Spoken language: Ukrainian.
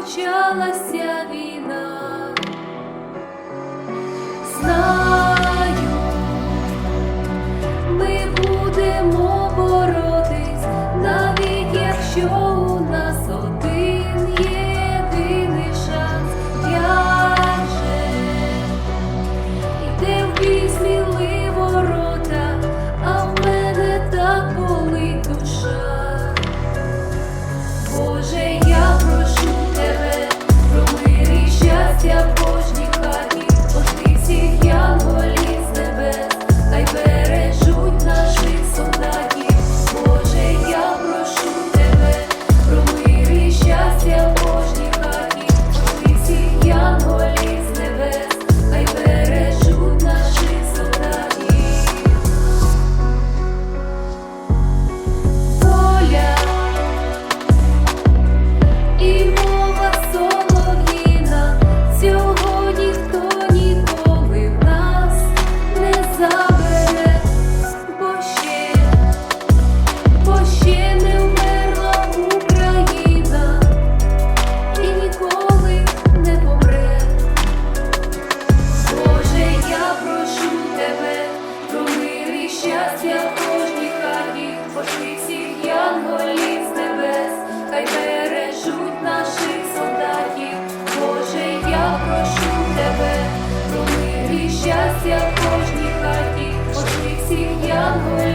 почалася війна. Знаю, ми будемо боротись навіть якщо. прошу тебе, про мир і щастя в кожній хаті, пошли всіх янголів.